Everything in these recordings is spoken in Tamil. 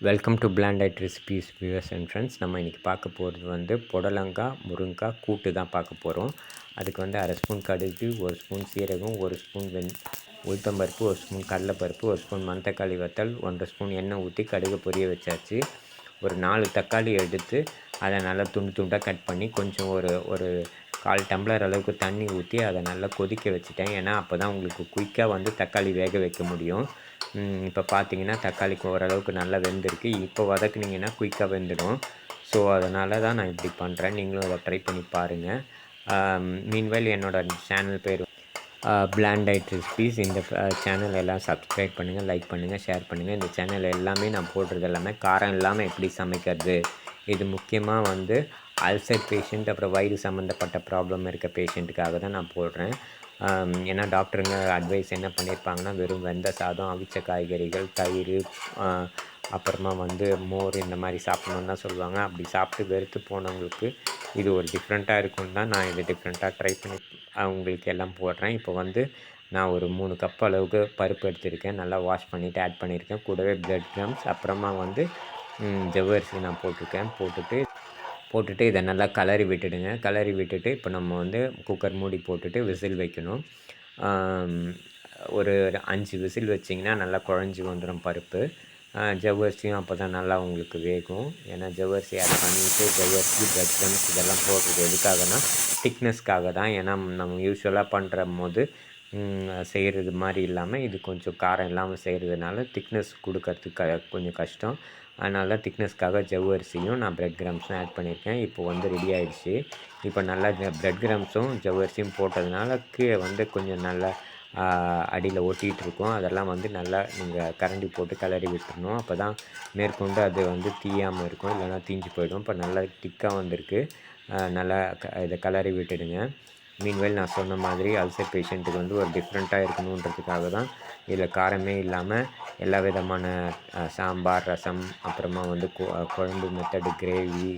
Welcome to planted recipes viewers and friends நம்ம இன்றைக்கி பார்க்க போகிறது வந்து புடலங்காய் முருங்காய் கூட்டு தான் பார்க்க போகிறோம் அதுக்கு வந்து அரை ஸ்பூன் கடுகு ஒரு ஸ்பூன் சீரகம் ஒரு ஸ்பூன் வெண் உளுத்தம்பருப்பு ஒரு ஸ்பூன் கடலைப்பருப்பு ஒரு ஸ்பூன் மணத்தக்காளி வத்தல் ஒன்றரை ஸ்பூன் எண்ணெய் ஊற்றி கடுகு பொரிய வச்சாச்சு. ஒரு நாலு தக்காளி எடுத்து அதை நல்லா துண்டு துண்டாக கட் பண்ணி கொஞ்சம் ஒரு ஒரு கால் டம்ளர் அளவுக்கு தண்ணி ஊற்றி அதை நல்லா கொதிக்க வச்சுட்டேன். ஏன்னா அப்போ தான் உங்களுக்கு குயிக்காக வந்து தக்காளி வேக வைக்க முடியும். இப்போ பார்த்தீங்கன்னா தக்காளிக்கு ஓரளவுக்கு நல்லா வெந்திருக்கு. இப்போ வதக்குனிங்கன்னா குயிக்காக வெந்துடும். ஸோ அதனால தான் நான் இப்படி பண்ணுறேன் நீங்களும் அதை ட்ரை பண்ணி பாருங்கள் மீன்வேல் என்னோடய சேனல் பேர் பிளாண்டைட் ரெசிபீஸ் இந்த சேனல் எல்லாம் சப்ஸ்கிரைப் பண்ணுங்கள் லைக் பண்ணுங்கள் ஷேர் பண்ணுங்கள் இந்த சேனல் எல்லாமே நான் போடுறது எல்லாமே காரம் இல்லாமல் எப்படி சமைக்கிறது? இது முக்கியமாக வந்து அல்சர் பேஷண்ட் அப்புறம் வயிறு சம்மந்தப்பட்ட ப்ராப்ளம் இருக்க பேஷண்ட்டுக்காக தான் நான் போடுறேன். ஏன்னா டாக்டருங்க அட்வைஸ் என்ன பண்ணியிருப்பாங்கன்னா வெறும் வெந்த சாதம் அவிச்ச காய்கறிகள் தயிர் அப்புறமா வந்து மோர் இந்த மாதிரி சாப்பிட்ணுன்னு தான் சொல்லுவாங்க. அப்படி சாப்பிட்டு வெறுத்து போனவங்களுக்கு இது ஒரு டிஃப்ரெண்ட்டாக இருக்கும்னு தான் நான் இதை டிஃப்ரெண்ட்டாக ட்ரை பண்ணி அவங்களுக்கு எல்லாம் போடுறேன். இப்போ வந்து நான் ஒரு மூணு கப் அளவுக்கு பருப்பு எடுத்திருக்கேன். நல்லா வாஷ் பண்ணிவிட்டு ஆட் பண்ணியிருக்கேன். கூடவே பிளட் க்ரம்ஸ் அப்புறமா வந்து ஜவ்வரிசி நான் போட்டிருக்கேன். போட்டுட்டு போட்டுட்டு இதை நல்லா கலரி விட்டுடுங்க. கலரி விட்டுட்டு இப்போ நம்ம வந்து குக்கர் மூடி போட்டுட்டு விசில் வைக்கணும். ஒரு அஞ்சு விசில் வச்சிங்கன்னா நல்லா குழஞ்சி வந்துடும் பருப்பு. ஜவ்வரிசியும் அப்போ தான் நல்லா உங்களுக்கு வேகும். ஏன்னா ஜவ்வரிசி ஆட் பண்ணிவிட்டு ஜவ்வரிசி பிரெட் க்ரம்ஸ் இதெல்லாம் போடுறது எதுக்காகனா திக்னஸ்க்காக தான். ஏன்னா நம்ம யூஸ்வலாக பண்ணுற போது செய்கிறது மாதிரி இல்லாமல் இது கொஞ்சம் காரம் இல்லாமல் செய்கிறதுனால திக்னஸ் கொடுக்கறதுக்கு கொஞ்சம் கஷ்டம். அதனால தான் திக்னஸ்க்காக ஜவ்வரிசியும் நான் பிரெட் கிராம்ஸும் ஆட் பண்ணியிருக்கேன் இப்போ வந்து ரெடி ஆகிடுச்சு இப்போ நல்லா பிரெட் கிராம்ஸும் ஜவ்வரிசியும் போட்டதுனால கீழே வந்து கொஞ்சம் நல்லா அடியில் ஒட்டிகிட்டு இருக்கும். அதெல்லாம் வந்து நல்லா நீங்கள் கரண்டி போட்டு கிளறி விட்டுறணும். அப்போ தான் மேற்கொண்டு அது வந்து தீயாமல் இருக்கும். இல்லைனா தீஞ்சு போயிடும். இப்போ நல்லா திக்காக வந்திருக்கு. நல்லா க இதை கிளறி விட்டுடுங்க. மீன்வேல் நான் சொன்ன மாதிரி அல்சர் பேஷண்ட்டுக்கு வந்து ஒரு டிஃப்ரெண்ட்டாக இருக்கணுன்றதுக்காக தான் இதில் காரமே இல்லாமல் எல்லா விதமான சாம்பார் ரசம் அப்புறமா வந்து குழம்பு மெத்தடு கிரேவி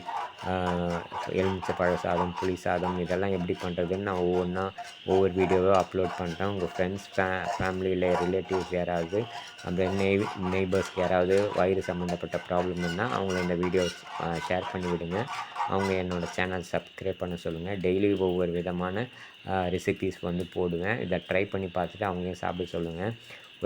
எலுமிச்சை பழ சாதம் புளி சாதம் இதெல்லாம் எப்படி பண்ணுறதுன்னு நான் ஒவ்வொன்றா ஒவ்வொரு வீடியோவாக அப்லோட் பண்ணுறேன் உங்கள் ஃப்ரெண்ட்ஸ் ஃபே ஃபேமிலியில் ரிலேட்டிவ்ஸ் யாராவது அந்த நெய் நெய்பர்ஸ்க்கு யாராவது வயிறு சம்மந்தப்பட்ட ப்ராப்ளம் இருந்தால் அவங்கள இந்த வீடியோ ஷேர் பண்ணி விடுங்க. அவங்க என்னோடய சேனல் சப்ஸ்கிரைப் பண்ண சொல்லுங்கள் டெய்லி ஒவ்வொரு விதமான ரெசிபிஸ் வந்து போடுவேன். இதை ட்ரை பண்ணி பார்த்துட்டு அவங்களையும் சாப்பிட சொல்லுங்கள்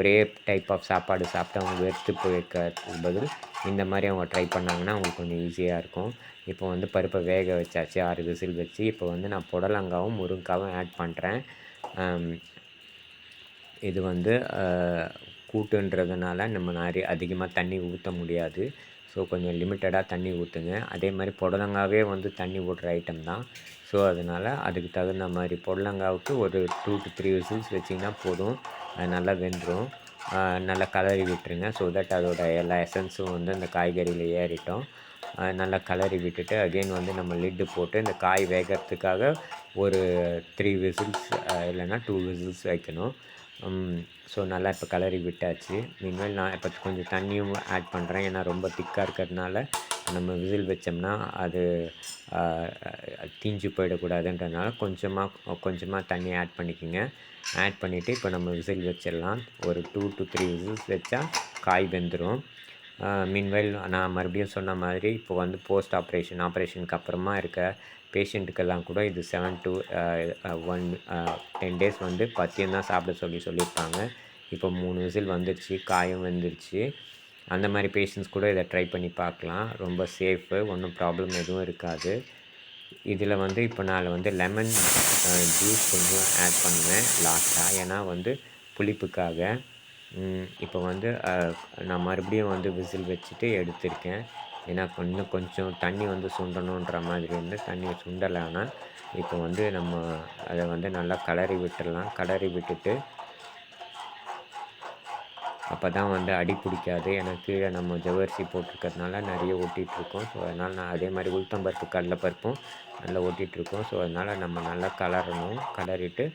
ஒரே டைப் ஆஃப் சாப்பாடு சாப்பிட்டு அவங்க வெறுத்து போயிருக்கிறதுக்கு பதில் இந்த மாதிரி அவங்க ட்ரை பண்ணாங்கன்னா அவங்களுக்கு கொஞ்சம் ஈஸியாக இருக்கும். இப்போ வந்து பருப்பை வேக வச்சாச்சு ஆறு விசில் வச்சு. இப்போ வந்து நான் புடலங்காவும் முருங்காவும் ஆட் பண்ணுறேன் இது வந்து கூட்டுன்றதுனால நம்ம நிறைய அதிகமாக தண்ணி ஊற்ற முடியாது. ஸோ கொஞ்சம் லிமிட்டடாக தண்ணி ஊற்றுங்க அதே மாதிரி புடலங்காவே வந்து தண்ணி ஊடுற ஐட்டம் தான். ஸோ அதனால் அதுக்கு தகுந்த மாதிரி புடலங்காவுக்கு ஒரு டூ டு த்ரீ விசில்ஸ் வச்சிங்கன்னா போதும். அது நல்லா வெந்துடும் நல்லா கலரி விட்டுருங்க. ஸோ தட் அதோட எல்லா எசன்ஸும் வந்து அந்த காய்கறியில் ஏறிட்டோம். நல்லா கலரி விட்டுட்டு அகெயின் வந்து நம்ம லிட்டு போட்டு இந்த காய் வேகிறதுக்காக ஒரு த்ரீ விசில்ஸ் இல்லைன்னா டூ விசில்ஸ் வைக்கணும். ஸோ நல்லா இப்போ கலரி விட்டாச்சு. இனிமேல் நான் இப்போ கொஞ்சம் தண்ணியும் ஆட் பண்ணுறேன் ஏன்னா ரொம்ப திக்காக இருக்கிறதுனால நம்ம விசில் வச்சோம்னா அது தீஞ்சு போயிடக்கூடாதுன்றதுனால கொஞ்சமாக கொஞ்சமாக தண்ணி ஆட் பண்ணிக்கோங்க. ஆட் பண்ணிவிட்டு இப்போ நம்ம விசில் வச்சிடலாம். ஒரு டூ டு த்ரீ விசில்ஸ் வச்சா காய் வெந்துடும் மீன்வைல் நான் மறுபடியும் சொன்ன மாதிரி இப்போ வந்து போஸ்ட் ஆப்ரேஷன் ஆப்ரேஷனுக்கு அப்புறமா இருக்க பேஷண்ட்டுக்கெல்லாம் கூட இது seven to one ten days வந்து பத்தியம் தான் சாப்பிட சொல்லி சொல்லியிருப்பாங்க. இப்போ மூணு விசில் வந்துருச்சு காயம் வந்துருச்சு. அந்த மாதிரி பேஷண்ட்ஸ் கூட இதை ட்ரை பண்ணி பார்க்கலாம். ரொம்ப சேஃபு ஒன்றும் ப்ராப்ளம் எதுவும் இருக்காது. இதில் வந்து இப்போ நான் வந்து லெமன் ஜூஸ் கொஞ்சம் ஆட் பண்ணுவேன் லாஸ்ட்டாக ஏன்னா வந்து புளிப்புக்காக. இப்போ வந்து நான் மறுபடியும் வந்து விசில் வச்சுட்டு எடுத்திருக்கேன். ஏன்னா இன்னும் கொஞ்சம் தண்ணி வந்து சுண்டணுன்ற மாதிரி வந்து தண்ணி ஆனால் இப்போ வந்து நம்ம அதை வந்து நல்லா கலரி விட்டுடலாம். கலரி விட்டுட்டு அப்போ தான் வந்து அடி பிடிக்காது. ஏன்னா கீழே நம்ம ஜவரிசி போட்டிருக்கிறதுனால நிறைய ஒட்டிகிட்ருக்கோம் ஸோ அதனால் நான் அதே மாதிரி உளுத்தம்பருப்பு கடலைப்பருப்பும் நல்லா ஒட்டிகிட்ருக்கோம் ஸோ அதனால் நம்ம நல்லா கலரணும் கலரிட்டு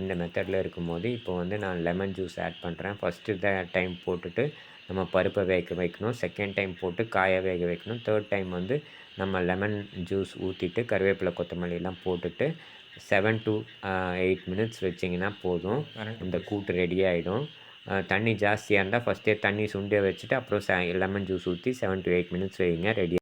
இந்த மெத்தடில் இருக்கும்போது இப்போ வந்து நான் லெமன் ஜூஸ் ஆட் பண்ணுறேன் ஃபஸ்ட்டு த டைம் போட்டுட்டு நம்ம பருப்பை வேக வைக்கணும். செகண்ட் டைம் போட்டு காய வேக வைக்கணும். தேர்ட் டைம் வந்து நம்ம லெமன் ஜூஸ் ஊற்றிட்டு கருவேப்பிலை கொத்தமல்லியெல்லாம் போட்டுட்டு செவன் டு எயிட் மினிட்ஸ் வச்சிங்கன்னா போதும். இந்த கூட்டு ரெடி ஆகிடும் தண்ணி ஜாஸ்தியாக இருந்தால் ஃபஸ்ட்டே தண்ணி சுண்டை வச்சுட்டு அப்புறம் லெமன் ஜூஸ் ஊற்றி செவன் டு எயிட் மினிட்ஸ் வைங்க ரெடி